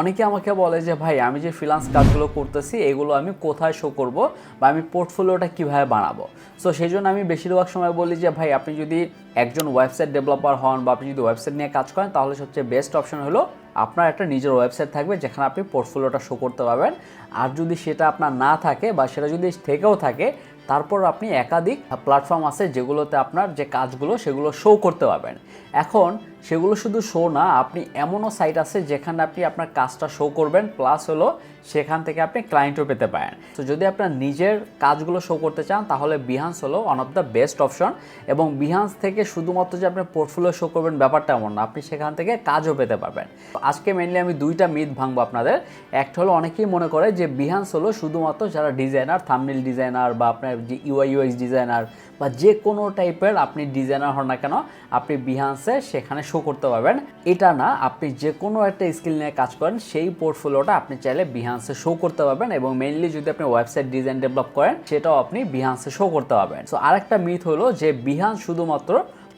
অনেকে আমাকে বলে যে, ভাই, আমি যে ফ্রিলান্স কাজগুলো করতেছি, এগুলো আমি কোথায় শো করব বা আমি পোর্টফোলিওটা কীভাবে বানাবো? সো সেই জন্য আমি বেশিরভাগ সময় বলি যে, ভাই, আপনি যদি একজন ওয়েবসাইট ডেভেলপার হন বা আপনি যদি ওয়েবসাইট নিয়ে কাজ করেন, তাহলে সবচেয়ে বেস্ট অপশন হলো আপনার একটা নিজের ওয়েবসাইট থাকবে, যেখানে আপনি পোর্টফোলিওটা শো করতে পারবেন। আর যদি সেটা আপনার না থাকে বা সেটা যদি থেকেও থাকে, তারপর আপনি একাধিক প্ল্যাটফর্ম আছে যেগুলোতে আপনার যে কাজগুলো, সেগুলো শো করতে পারবেন। এখন সেগুলো শুধু শো না, আপনি এমনও সাইট আছে যেখানে আপনি আপনার কাজটা শো করবেন প্লাস হলো সেখান থেকে আপনি ক্লায়েন্টও পেতে পারেন। তো যদি আপনার নিজের কাজগুলো শো করতে চান, তাহলে বিহান্স হলো one of the best option এবং বিহান্স থেকে শুধুমাত্র যে আপনি পোর্টফোলিও শো করবেন ব্যাপারটা এমন না, আপনি সেখান থেকে কাজও পেতে পারবেন। আজকে মেনলি আমি দুইটা মিথ ভাঙবো আপনাদের। একটা হলো অনেকেই মনে করে যে বিহান্স হলো শুধুমাত্র যারা ডিজাইনার থামনিল ডিজাইনার বা আপনার যে ইউআই ইউএক্স ডিজাইনার বা যে কোনো টাইপের আপনি ডিজাইনার হন না কেন, আপনি বিহান্সে সেখানে শো করতে পারবেন। এটা না, আপনি যে কোনো একটা স্কিল নিয়ে কাজ করেন, সেই পোর্টফোলিওটা আপনি চাইলে বিহান্সে শো করতে পারবেন এবং মেইনলি যদি আপনি ওয়েবসাইট ডিজাইন ডেভেলপ করেন, সেটাও আপনি বিহান্সে শো করতে পারবেন। সো আরেকটা মিথ হলো যে বিহান শুধুমাত্র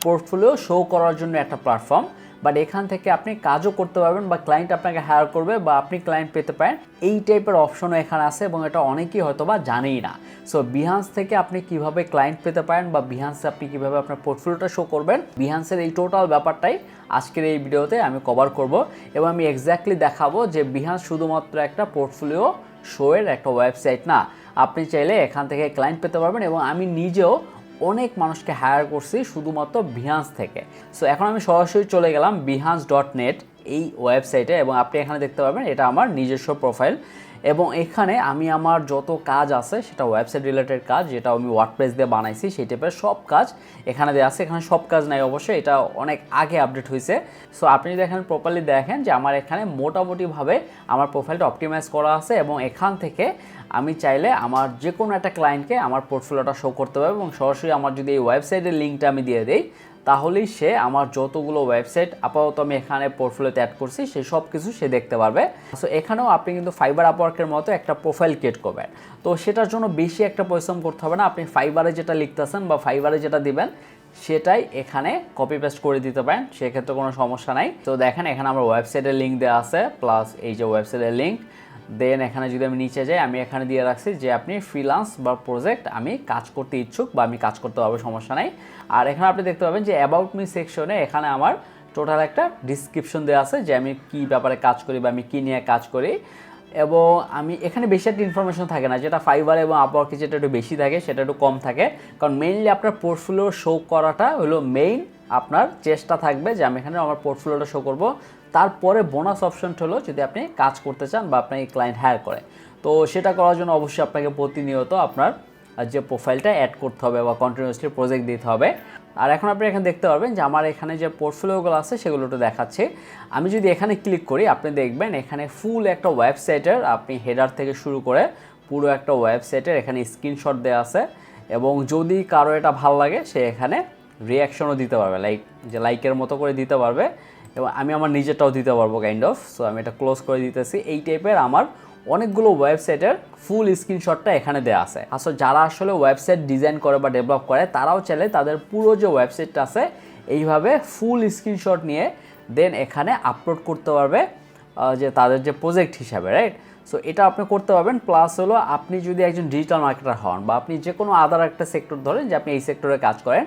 পোর্টফোলিও শো করার জন্য একটা প্ল্যাটফর্ম বাট এখান থেকে আপনি কাজও করতে পারবেন বা ক্লায়েন্ট আপনাকে হায়ার করবে বা আপনি ক্লায়েন্ট পেতে পারেন। এই টাইপের অপশনও এখানে আছে এবং এটা অনেকেই হয়তো বা জানেই না। সো বিহান্স থেকে আপনি কীভাবে ক্লায়েন্ট পেতে পারেন বা বিহান্সে আপনি কীভাবে আপনার পোর্টফোলিওটা শো করবেন বিহান্সের এই টোটাল ব্যাপারটাই আজকের এই ভিডিওতে আমি কভার করব এবং আমি এক্স্যাক্টলি দেখাবো যে বিহান্স শুধুমাত্র একটা পোর্টফোলিও শোয়ের একটা ওয়েবসাইট না। আপনি চাইলে এখান থেকে ক্লায়েন্ট পেতে পারবেন এবং আমি নিজেও অনেক মানুষকে হায়ার করছি শুধুমাত্র বিহান্স থেকে। সো এখন আমি সরাসরি চলে গেলাম বিহান্স ডট নেট এই ওয়েবসাইটে এবং আপনি এখানে দেখতে পাবেন এটা আমার নিজস্ব প্রোফাইল এবং এখানে আমি আমার যত কাজ আছে সেটা ওয়েবসাইট রিলেটেড কাজ যেটা আমি ওয়ার্ডপ্রেস দিয়ে বানাইছি সেই টাইপের সব কাজ এখানে দেওয়া আছে। এখানে সব কাজ নাই অবশ্যই, এটা অনেক আগে আপডেট হয়েছে সো আপনি যদি এখানে প্রপারলি দেখেন যে আমার এখানে মোটামুটিভাবে আমার প্রোফাইলটা অপটিমাইজ করা আছে এবং এখান থেকে আমি চাইলে আমার যে কোনো একটা ক্লায়েন্টকে আমার পোর্টফোলিওটা শো করতে পারব এবং সরাসরি আমার যদি এই ওয়েবসাইটের লিঙ্কটা আমি দিয়ে দিই, তাহলেই সে আমার যতগুলো ওয়েবসাইট আপাতত আমি এখানে পোর্টফোলিওতে অ্যাড করছি সেই সব কিছু সে দেখতে পারবে। সো এখানেও আপনি কিন্তু ফাইবার আপওয়ার্কের মতো একটা প্রোফাইল ক্রিয়েট করবেন। তো সেটার জন্য বেশি একটা পরিশ্রম করতে হবে না, আপনি ফাইবারে যেটা লিখতেছেন বা ফাইবারে যেটা দিবেন, সেটাই এখানে কপি পেস্ট করে দিতে পারেন, সেক্ষেত্রে কোনো সমস্যা নাই। তো দেখেন, এখানে আমার ওয়েবসাইটের লিঙ্ক দেওয়া আছে প্লাস এই যে ওয়েবসাইটের লিঙ্ক দেন এখানে যদি আমি নিচে যাই, আমি এখানে দিয়ে রাখছি যে আপনি ফ্রিলান্স বা প্রজেক্ট আমি কাজ করতে ইচ্ছুক বা আমি কাজ করতে পারব, সমস্যা নাই। আর এখানে আপনি দেখতে পাবেন যে অ্যাবাউট মি সেকশনে এখানে আমার টোটাল একটা ডিসক্রিপশন দেওয়া আছে যে আমি কি ব্যাপারে কাজ করি বা আমি কী নিয়ে কাজ করি। এবং আমি এখানে বেশি একটা ইনফরমেশন থাকে না, যেটা ফাইবার এবং আপওয়ার্কে যেটা একটু বেশি থাকে, সেটা একটু কম থাকে। কারণ মেইনলি আপনার পোর্টফোলিও শো করাটা হলো মেইন আপনার চেষ্টা থাকবে যে আমি এখানে আমার পোর্টফোলিওটা শো করব। তারপরে বোনাস অপশনটা হলো যদি আপনি কাজ করতে চান বা আপনি ক্লায়েন্ট হায়ার করে। তো সেটা করার জন্য অবশ্যই আপনাকে প্রতিনিয়ত আপনার যে প্রোফাইলটা অ্যাড করতে হবে বা কন্টিনিউসলি প্রজেক্ট দিতে হবে। আর এখন আপনি এখানে দেখতে পারবেন যে আমার এখানে যে পোর্টফোলিওগুলো আছে, সেগুলো একটু দেখাচ্ছে। আমি যদি এখানে ক্লিক করি, আপনি দেখবেন এখানে ফুল একটা ওয়েবসাইটের আপনি হেডার থেকে শুরু করে পুরো একটা ওয়েবসাইটের এখানে স্ক্রিনশট দেওয়া আছে এবং যদি কারও এটা ভালো লাগে, সে এখানে রিয়াকশনও দিতে পারবে লাইক যে লাইকের মতো করে দিতে পারবে। এবং আমি আমার নিজেরটাও দিতে পারব কাইন্ড অফ সো আমি এটা ক্লোজ করে দিতেছি। এই টাইপের আমার অনেকগুলো ওয়েবসাইটের ফুল স্ক্রিনশটটা এখানে দেওয়া আছে। আসলে যারা আসলে ওয়েবসাইট ডিজাইন করে বা ডেভেলপ করে, তারাও চাইলে তাদের পুরো যে ওয়েবসাইটটা আছে, এইভাবে ফুল স্ক্রিনশট নিয়ে দেন এখানে আপলোড করতে পারবে যে তাদের যে প্রজেক্ট হিসাবে রাইট সো এটা আপনি করতে পারবেন প্লাস হলো আপনি যদি একজন ডিজিটাল মার্কেটার হন বা আপনি যে কোনো আদার একটা সেক্টর ধরেন যে আপনি এই সেক্টরে কাজ করেন,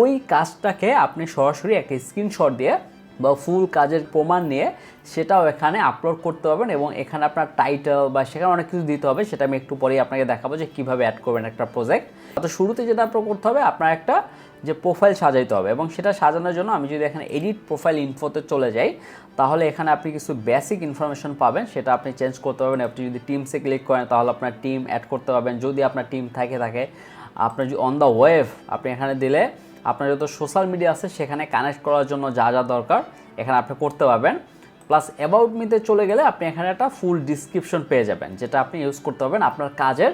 ওই কাজটাকে আপনি সরাসরি একটা স্ক্রিনশট দিয়ে বা ফুল কাজের প্রমাণ নিয়ে সেটাও এখানে আপলোড করতে পারবেন এবং এখানে আপনার টাইটেল বা সেখানে অনেক কিছু দিতে হবে, সেটা আমি একটু পরেই আপনাকে দেখাবো যে কীভাবে অ্যাড করবেন একটা প্রজেক্ট তো শুরুতে যেটা আপনার করতে হবে, আপনার একটা যে প্রোফাইল সাজাইতে হবে এবং সেটা সাজানোর জন্য আমি যদি এখানে এডিট প্রোফাইল ইনফোতে চলে যাই, তাহলে এখানে আপনি কিছু বেসিক ইনফরমেশন পাবেন, সেটা আপনি চেঞ্জ করতে পারবেন। আপনি যদি টিমসে ক্লিক করেন, তাহলে আপনার টিম অ্যাড করতে পারবেন। যদি আপনার টিম থাকে থাকে, আপনার যদি অন দ্য ওয়েভ আপনি এখানে দিলে আপনার যত সোশ্যাল মিডিয়া আছে, সেখানে কানেক্ট করার জন্য যা যা দরকার, এখানে আপনি করতে পারবেন। প্লাস অ্যাবাউট মিতে চলে গেলে আপনি এখানে একটা ফুল ডিসক্রিপশন পেয়ে যাবেন, যেটা আপনি ইউজ করতে পারবেন আপনার কাজের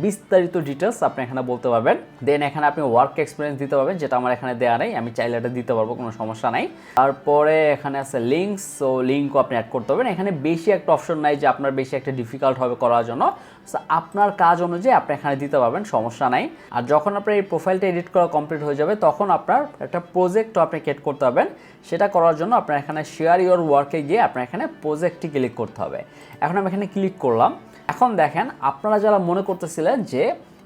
বিস্তারিত ডিটেলস আপনি এখানে বলতে পারবেন। দেন এখানে আপনি ওয়ার্ক এক্সপিরিয়েন্স দিতে পারবেন, যেটা আমার এখানে দেওয়া নেই। আমি চাইলে এটা দিতে পারব, কোনো সমস্যা নাই। তারপরে এখানে আছে লিঙ্কস সো লিঙ্কও আপনি অ্যাড করতে পারবেন। এখানে বেশি একটা অপশন নাই যে আপনার বেশি একটা ডিফিকাল্ট হবে করার জন্য। সো আপনার কাজ অনুযায়ী আপনি এখানে দিতে পারবেন, সমস্যা নাই। আর যখন আপনার এই প্রোফাইলটা এডিট করা কমপ্লিট হয়ে যাবে, তখন আপনার একটা প্রজেক্টও আপনি ক্রিয়েট করতে পারবেন। সেটা করার জন্য আপনার এখানে শেয়ার ইওর ওয়ার্কে গিয়ে আপনার এখানে প্রজেক্টটি ক্লিক করতে হবে। এখন আমি এখানে ক্লিক করলাম। এখন দেখেন, আপনারা যারা মনে করতেছিলেন যে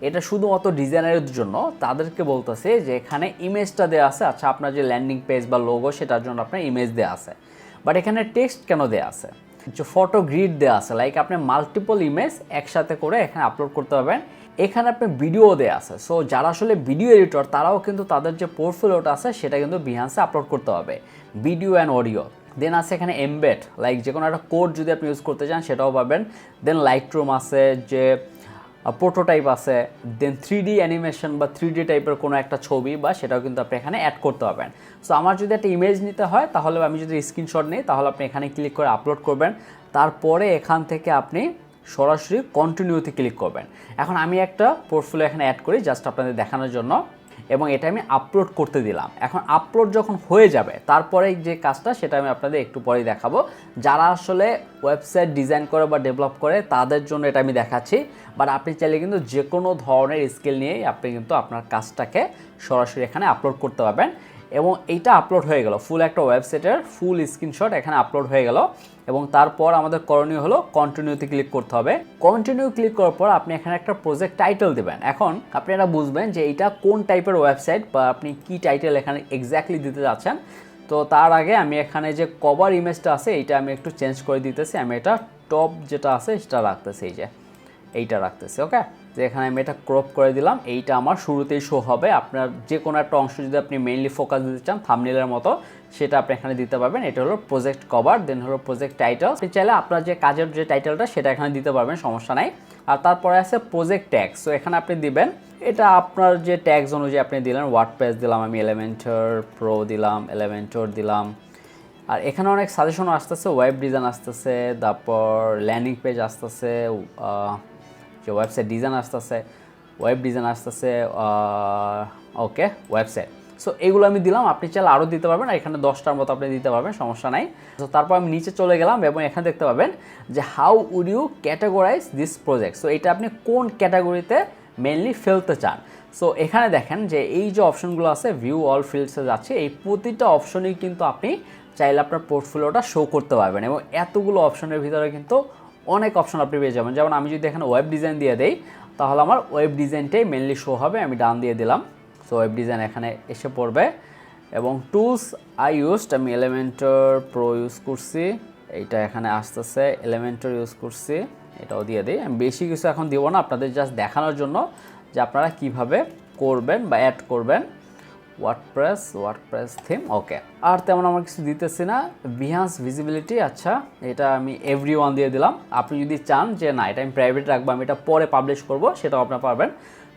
এটা শুধুমাত্র ডিজাইনারের জন্য, তাদেরকে বলতেছে যে এখানে ইমেজটা দেওয়া আছে। আচ্ছা আপনার যে ল্যান্ডিং পেজ বা লোগো সেটার জন্য আপনার ইমেজ দেওয়া আছে। বাট এখানে টেক্সট কেন দেওয়া আছে? যে ফটো গ্রিড দেওয়া আছে। লাইক আপনি মাল্টিপল ইমেজ একসাথে করে এখানে আপলোড করতে পারবেন। এখানে আপনি ভিডিও দেওয়া আছে। সো যারা আসলে ভিডিও এডিটর তারাও কিন্তু তাদের যে পোর্টফোলিওটা আছে, সেটা কিন্তু বিহান্সে আপলোড করতে হবে। ভিডিও অ্যান্ড অডিও দেন আছে এখানে এমবেড লাইক যে কোনো একটা কোড যদি আপনি ইউজ করতে চান, সেটাও পাবেন। দেন লাইট রুম আছে, যে প্রোটোটাইপ আছে দেন থ্রি ডি অ্যানিমেশন বা থ্রি ডি টাইপের কোনো একটা ছবি বা সেটাও কিন্তু আপনি এখানে অ্যাড করতে পারবেন। সো আমার যদি একটা ইমেজ নিতে হয়, তাহলে আমি যদি স্ক্রিনশট নিই, তাহলে আপনি এখানে ক্লিক করে আপলোড করবেন। তারপরে এখান থেকে আপনি সরাসরি কন্টিনিউতে ক্লিক করবেন। এখন আমি একটা পোর্টফোলিও এখানে অ্যাড করি জাস্ট আপনাদের দেখানোর জন্য। এবং এটা আমি আপলোড করতে দিলাম। এখন আপলোড যখন হয়ে যাবে তারপরে যে কাজটা সেটা আমি আপনাদের একটু পরেই দেখাবো। যারা আসলে ওয়েবসাইট ডিজাইন করে বা ডেভেলপ করে, তাদের জন্য এটা আমি দেখাচ্ছি। বাট আপনি চাইলে কিন্তু যে কোনো ধরনের স্কিল নিয়েই আপনি কিন্তু আপনার কাজটাকে সরাসরি এখানে আপলোড করতে পারবেন। এবং এইটা আপলোড হয়ে গেল। ফুল একটা ওয়েবসাইটের ফুল স্ক্রিনশট এখানে আপলোড হয়ে গেল এবং তারপর আমাদের করণীয় হলো কন্টিনিউতে ক্লিক করতে হবে। কন্টিনিউ ক্লিক করার পর আপনি এখানে একটা প্রজেক্ট টাইটেল দেবেন। এখন আপনি এটা বুঝবেন যে এটা কোন টাইপের ওয়েবসাইট বা আপনি কি টাইটেল এখানে এক্স্যাক্টলি দিতে যাচ্ছেন। তো তার আগে আমি এখানে যে কভার ইমেজটা আছে, এইটা আমি একটু চেঞ্জ করে দিতেছি। আমি এটা টপ যেটা আছে, সেটা রাখতেছি, এই যে এইটা রাখতেছি ওকে যে এখানে আমি এটা ক্রপ করে দিলাম, এইটা আমার শুরুতেই শো হবে। আপনার যে কোনো একটা অংশ যদি আপনি মেইনলি ফোকাস দিতে চান থামনিলের মতো, সেটা আপনি এখানে দিতে পারবেন। এটা হলো প্রজেক্ট কভার দেন হলো প্রজেক্ট টাইটেল আপনি চাইলে আপনার যে কাজের যে টাইটেলটা সেটা এখানে দিতে পারবেন, সমস্যা নাই। আর তারপরে আছে প্রজেক্ট ট্যাক্স সো এখানে আপনি দিবেন, এটা আপনার যে ট্যাক্স অনুযায়ী আপনি দিলেন ওয়ার্ড পেজ দিলাম আমি এলিমেন্টর প্রো দিলাম এলিমেন্টর দিলাম। আর এখানে অনেক সাজেশনও আসতেছে ওয়েব ডিজাইন আসতেছে, তারপর ল্যান্ডিং পেজ আসতেছে যে ওয়েবসাইট ডিজাইন আসতেছে ওয়েব ডিজাইন আসতেছে ওকে ওয়েবসাইট সো এগুলো আমি দিলাম, আপনি চাইলে আরও দিতে পারবেন, আর এখানে দশটার মতো আপনি দিতে পারবেন, সমস্যা নাই। তো তারপর আমি নিচে চলে গেলাম এবং এখানে দেখতে পাবেন যে how would you categorize this project so এটা আপনি কোন ক্যাটাগরিতে মেনলি ফেলতে চান? সো এখানে দেখেন যে এই যে অপশনগুলো আছে ভিউ অল ফিল্ডসে যাচ্ছে, এই প্রতিটা অপশনেই কিন্তু আপনি চাইলে আপনার পোর্টফোলিওটা শো করতে পারবেন এবং এতগুলো অপশনের ভিতরে কিন্তু অনেক অপশন আপনি পেয়ে যাবেন। যেমন আমি যদি এখানে ওয়েব ডিজাইন দিয়ে দেই, তাহলে আমার ওয়েব ডিজাইনটাই মেনলি শো হবে, আমি ডান দিয়ে দিলাম। সো ওয়েব ডিজাইন এখানে এসে পড়বে। এবং টুলস আই ইউজড আমি এলিমেন্টর প্রো ইউজ করছি। এইটা এখানে আসতেছে এলিমেন্টর ইউজ করছি। এটাও দিয়ে দিই। আমি বেশি কিছু এখন দিব না, আপনাদের জাস্ট দেখানোর জন্য যে আপনারা কীভাবে করবেন বা অ্যাড করবেন। ওয়ার্ডপ্রেস ওয়ার্ডপ্রেস থিম ওকে আর তেমন আমার কিছু দিতেছি না। বিহান্স ভিজিবিলিটি আচ্ছা এটা আমি এভরি ওয়ান দিয়ে দিলাম। আপনি যদি চান যে না, এটা আমি প্রাইভেট রাখব, আমি এটা পরে পাবলিশ করব, সেটাও আপনার পারবেন।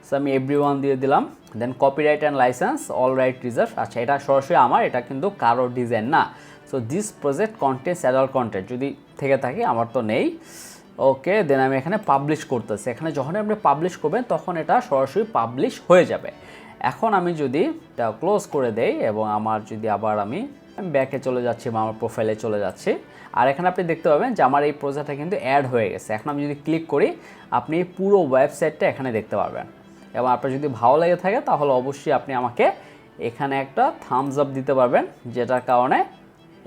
সো আমি এভরি ওয়ান দিয়ে দিলাম। Then copyright and license all right reserved আচ্ছা এটা সরাসরি আমার, এটা কিন্তু কারও ডিজাইন না। So this project contents adult content যদি থেকে থাকে, আমার তো নেই। ওকে দেন আমি এখানে পাবলিশ করতেছি। এখানে যখন আপনি পাবলিশ করবেন, তখন এটা সরাসরি পাবলিশ হয়ে যাবে। এখন আমি যদি ক্লোজ করে দেই এবং আমার যদি আবার আমি ব্যাকে চলে যাচ্ছি বা আমার প্রোফাইলে চলে যাচ্ছি, আর এখানে আপনি দেখতে পাবেন যে আমার এই প্রজেক্টটা কিন্তু অ্যাড হয়ে গেছে। এখন আমি যদি ক্লিক করি, আপনি পুরো ওয়েবসাইটটা এখানে দেখতে পাবেন এবং আপনার যদি ভালো লেগে থাকে, তাহলে অবশ্যই আপনি আমাকে এখানে একটা থামস আপ দিতে পারবেন, যেটার কারণে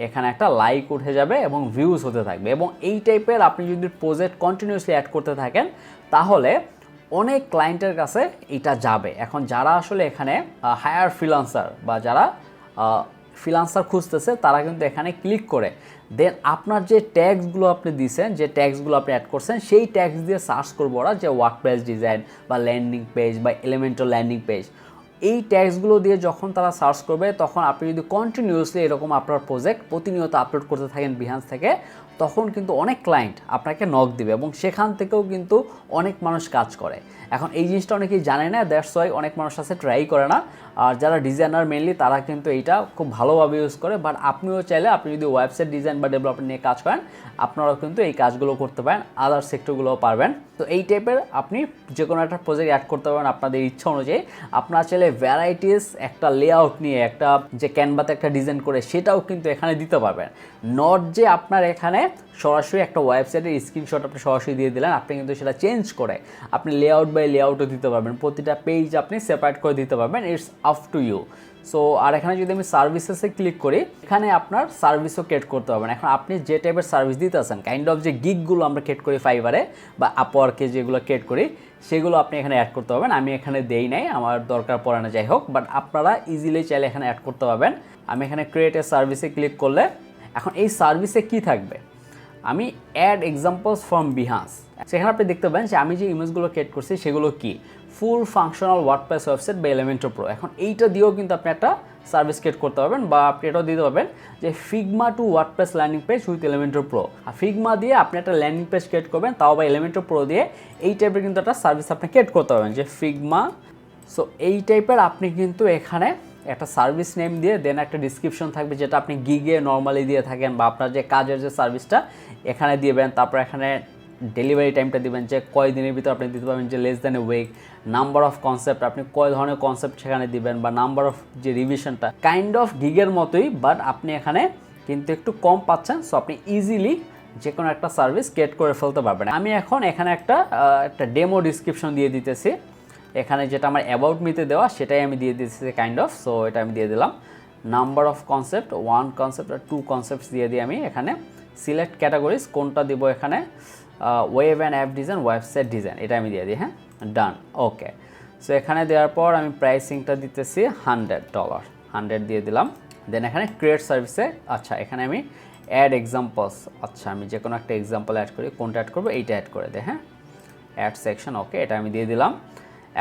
এখানে একটা লাইক উঠে যাবে এবং ভিউজ হতে থাকবে। এবং এই টাইপের আপনি যদি প্রজেক্ট কন্টিনিউসলি অ্যাড করতে থাকেন, তাহলে অনেক ক্লায়েন্টের কাছে এটা যাবে। এখন যারা আসলে এখানে হায়ার ফ্রিলান্সার বা যারা ফ্রিলান্সার খুঁজতেছে, তারা কিন্তু এখানে ক্লিক করে। দেন আপনার যে ট্যাক্সগুলো আপনি দিয়েছেন যে ট্যাক্সগুলো আপনি অ্যাড করছেন, সেই ট্যাক্স দিয়ে সার্চ করব ওরা যে ওয়ার্ক পেজ ডিজাইন বা ল্যান্ডিং পেজ বা এলিমেন্টাল ল্যান্ডিং পেজ এই ট্যাক্সগুলো দিয়ে যখন তারা সার্চ করবে, তখন আপনি যদি কন্টিনিউসলি এরকম আপনার প্রজেক্ট প্রতিনিয়ত আপলোড করতে থাকেন বিহান্স থেকে, তখন কিন্তু অনেক ক্লায়েন্ট আপনাকে নক দিবে এবং সেখান থেকেও কিন্তু অনেক মানুষ কাজ করে। এখন এই জিনিসটা অনেকেই জানে না দ্যাটস ওয়াই অনেক মানুষ আছে ট্রাই করে না। আর যারা ডিজাইনার মেনলি তারা কিন্তু এইটা খুব ভালোভাবে ইউজ করে। বাট আপনিও চাইলে, আপনি যদি ওয়েবসাইট ডিজাইন বা ডেভেলপমেন্ট নিয়ে কাজ করেন, আপনারাও কিন্তু এই কাজগুলো করতে পারেন আদার সেক্টরগুলোও পারবেন। তো এই টাইপের আপনি যে কোনো একটা প্রজেক্ট অ্যাড করতে পারবেন আপনাদের ইচ্ছা অনুযায়ী। আপনারা চাইলে ভ্যারাইটিস একটা লেআউট নিয়ে, একটা যে ক্যানভাতে একটা ডিজাইন করে, সেটাও কিন্তু এখানে দিতে পারবেন। নট যে আপনার এখানে সরাসরি একটা ওয়েবসাইটের স্ক্রিনশট আপনি সরাসরি দিয়ে দিলেন, আপনি কিন্তু সেটা চেঞ্জ করে আপনি লেআউট বাই লেআউটও দিতে পারবেন। প্রতিটা পেজ আপনি সেপারেট করে দিতে পারবেন it's up to you so আর এখানে যদি আমি সার্ভিসেসে ক্লিক করি, এখানে আপনার সার্ভিসও ক্রিয়েট করতে পারবেন এখন আপনি যে টাইপের সার্ভিস দিতে আছেন কাইন্ড অফ যে গিগগুলো আমরা ক্রিয়েট করি ফাইবারে বা আপওয়ার্কে যেগুলো ক্রিয়েট করি, সেগুলো আপনি এখানে অ্যাড করতে পারবেন। আমি এখানে দেই নাই, আমার দরকার পড়ে না, যাই হোক। বাট আপনারা ইজিলি চাইলে এখানে অ্যাড করতে পারবেন। আমি এখানে ক্রিয়েট এ সার্ভিসে ক্লিক করলে, এখন এই সার্ভিসে কি থাকবে? আমি অ্যাড এক্সাম্পলস ফ্রম বিহান্স সেখানে আপনি দেখতে পাবেন যে আমি যে ইমেজগুলো ক্রিয়েট করছি, সেগুলো কি? ফুল ফাংশনাল ওয়ার্ডপ্রেস ওয়েবসাইট বা এলিমেন্টো প্রো এখন এইটা দিয়েও কিন্তু আপনি একটা সার্ভিস ক্রিয়েট করতে পারবেন বা আপনি এটাও দিতে পারবেন যে Figma to WordPress landing page with Elementor pro R Figma দিয়ে আপনি একটা ল্যান্ডিং পেজ ক্রিয়েট করবেন, তাও বা এলিমেন্টো প্রো দিয়ে এই টাইপের কিন্তু একটা সার্ভিস আপনি ক্রিয়েট করতে পারবেন, যে ফিগমা সো এই টাইপের আপনি কিন্তু এখানে একটা সার্ভিস নেম দিয়ে দেন একটা ডিসক্রিপশন থাকবে যেটা আপনি গিগে নর্মালি দিয়ে থাকেন বা আপনার যে কাজের যে সার্ভিসটা এখানে দিবেন, তারপর এখানে ডেলিভারি টাইমটা দিবেন যে কয় দিনের ভিতর আপনি দিতে পারবেন যে less than a week number of concept আপনি কয় ধরনের কনসেপ্ট সেখানে দিবেন বা নাম্বার অফ যে রিভিশনটা কাইন্ড অফ গিগের মতোই বাট আপনি এখানে কিন্তু একটু কম পাচ্ছেন সো আপনি ইজিলি যে কোনো একটা সার্ভিস ক্রিয়েট করে ফেলতে পারবেন। আমি এখন এখানে একটা একটা ডেমো ডিসক্রিপশন দিয়ে দিতেছি। এখানে যেটা আমার অ্যাবাউট মিতে দেওয়া, সেটাই আমি দিয়ে দিতেছি কাইন্ড অফ সো এটা আমি দিয়ে দিলাম। Number of concept one concept R two concepts দিয়ে দিয়ে আমি এখানে সিলেক্ট ক্যাটাগরিজ কোনটা দিব এখানে। Web and app design website design এটা আমি দিয়ে দিই হ্যাঁ? ডান ওকে সো এখানে দেওয়ার পর আমি প্রাইসিংটা দিতেছি হান্ড্রেড ডলার হান্ড্রেড দিয়ে দিলাম। দেন এখানে ক্রিয়েট সার্ভিসে আচ্ছা এখানে আমি অ্যাড এক্সাম্পলস আচ্ছা আমি যে কোনো একটা এক্সাম্পল অ্যাড করি, কোনটা অ্যাড করব, এইটা অ্যাড করে দে হ্যাঁ? অ্যাড সেকশন ওকে এটা আমি দিয়ে দিলাম।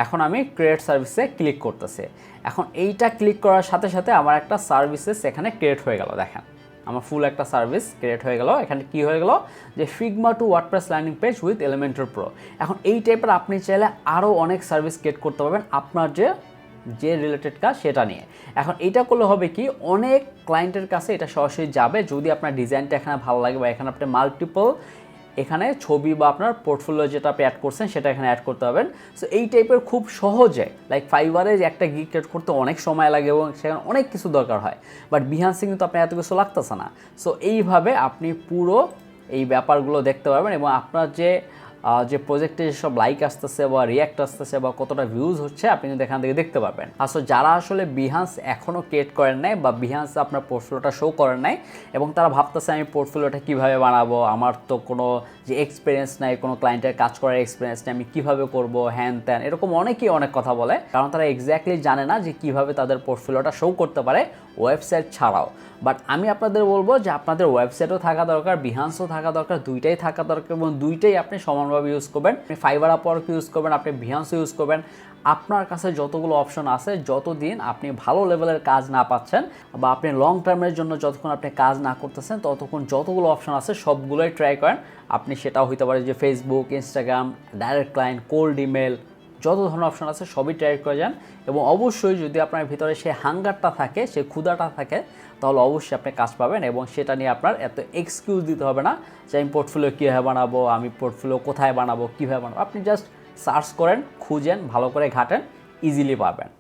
এখন আমি ক্রিয়েট সার্ভিসে ক্লিক করতেছি। এখন এইটা ক্লিক করার সাথে সাথে আমার একটা সার্ভিসেস এখানে ক্রিয়েট হয়ে গেল, দেখেন। আমার ফুল একটা সার্ভিস ক্রিয়েট হয়ে গেল। এখানে কি হয়ে গেল? যে Figma to WordPress landing page with Elementor pro এখন এই টাইপের আপনি চাইলে আরও অনেক সার্ভিস ক্রিয়েট করতে পারবেন আপনার যে যে রিলেটেড কাজ সেটা নিয়ে। এখন এটা করলে হবে কি, অনেক ক্লায়েন্টের কাছে এটা সরাসরি যাবে। যদি আপনার ডিজাইনটা এখানে ভালো লাগে বা এখানে আপনি মাল্টিপল এখানে ছবি বা আপনার পোর্টফোলিও যেটা আপনি অ্যাড করছেন, সেটা এখানে অ্যাড করতে পারবেন। সো এই টাইপের খুব সহজে লাইক ফাইবারে একটা গিগ ক্রিয়েট করতে অনেক সময় লাগে এবং সেখানে অনেক কিছু দরকার হয়। বাট বিহান সিং কিন্তু আপনার এত কিছু লাগতেছে না। সো এইভাবে আপনি পুরো এই ব্যাপারগুলো দেখতে পারবেন এবং আপনার যে যে প্রজেক্টে যেসব লাইক আসতেছে বা রিয়াক্ট আসতেছে বা কতটা ভিউজ হচ্ছে, আপনি কিন্তু এখান থেকে দেখতে পাবেন আসলে যারা আসলে বিহান্স এখনও ক্রিয়েট করেন নাই বা বিহান্স আপনার পোর্টফোলিওটা শো করেন নাই এবং তারা ভাবতেছে আমি পোর্টফোলিওটা কীভাবে বানাবো, আমার তো কোনো যে এক্সপিরিয়েন্স নাই, কোনো ক্লায়েন্টের কাজ করার এক্সপিরিয়েন্স নেই, আমি কীভাবে করব হ্যান ত্যান, এরকম অনেকেই অনেক কথা বলে, কারণ তারা এক্স্যাক্টলি জানে না যে কীভাবে তাদের পোর্টফোলিওটা শো করতে পারে ওয়েবসাইট ছাড়াও। বাট আমি আপনাদের বলব যে আপনাদের ওয়েবসাইটও থাকা দরকার বিহান্সও থাকা দরকার, দুইটাই থাকা দরকার এবং দুইটাই আপনি সমানভাবে ইউজ করবেন, আপনি ফাইবার আপওয়ার্ক ইউজ করবেন, আপনি ভিয়ান্স ইউজ করবেন, আপনার কাছে যতগুলো অপশন আছে, যতদিন আপনি ভালো লেভেলের কাজ না পাচ্ছেন বা আপনি লং টার্মের জন্য যতক্ষণ আপনি কাজ না করতেছেন, ততক্ষণ যতগুলো অপশন আছে সবগুলোই ট্রাই করেন। আপনি সেটাও হইতে পারে যে Facebook Instagram direct client cold email যত ধরনের অপশন আছে সবই ট্রাই করে যান এবং অবশ্যই যদি আপনার ভিতরে সেই হাঙ্গারটা থাকে, সেই ক্ষুদাটা থাকে, তাহলে অবশ্যই আপনি কাজ পাবেন এবং সেটা নিয়ে আপনার এত এক্সকিউজ দিতে হবে না যে আমি পোর্টফোলিও কীভাবে বানাবো, আমি পোর্টফোলিও কোথায় বানাবো, কীভাবে বানাবো। আপনি জাস্ট সার্চ করেন, খুঁজেন, ভালো করে ঘাটেন ইজিলি পাবেন।